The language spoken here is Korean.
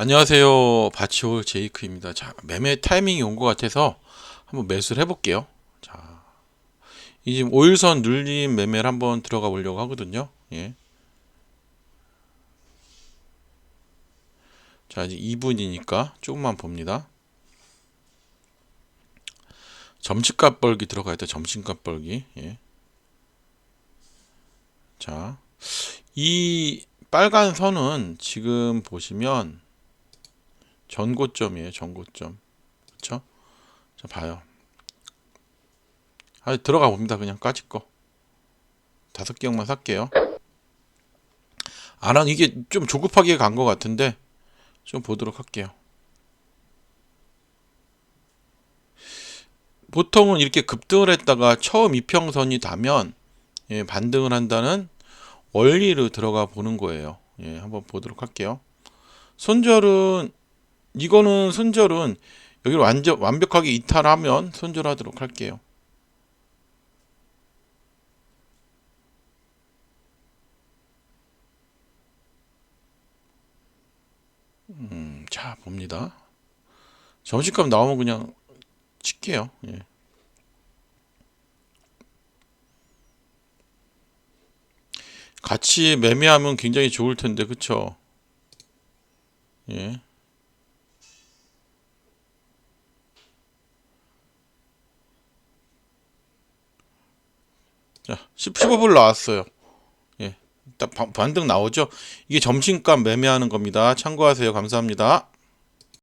안녕하세요. 바치올 제이크입니다. 자, 매매 타이밍이 온 것 같아서 한번 매수를 해볼게요. 자, 이 지금 5일선 눌림 매매를 한번 들어가 보려고 하거든요. 예. 자, 이제 2분이니까 조금만 봅니다. 점심값 벌기 들어가야 돼. 점심값 벌기. 예. 자, 이 빨간 선은 지금 보시면 전고점이에요. 전고점. 그쵸? 자, 봐요. 아, 들어가 봅니다. 그냥 까짓 거. 다섯 개역만 살게요. 아, 난 이게 좀 조급하게 간 것 같은데, 좀 보도록 할게요. 보통은 이렇게 급등을 했다가 처음 이평선이 닿으면, 예, 반등을 한다는 원리로 들어가 보는 거예요. 예, 한번 보도록 할게요. 손절은 이거는 손절은 여기를 완전 완벽하게 이탈하면 손절하도록 할게요. 음, 자 봅니다. 점심값 나오면 그냥 칠게요. 예. 같이 매매하면 굉장히 좋을 텐데, 그쵸? 예. 자, 10, 15불 나왔어요. 예. 반- 반등 나오죠? 이게 점심값 매매하는 겁니다. 참고하세요. 감사합니다.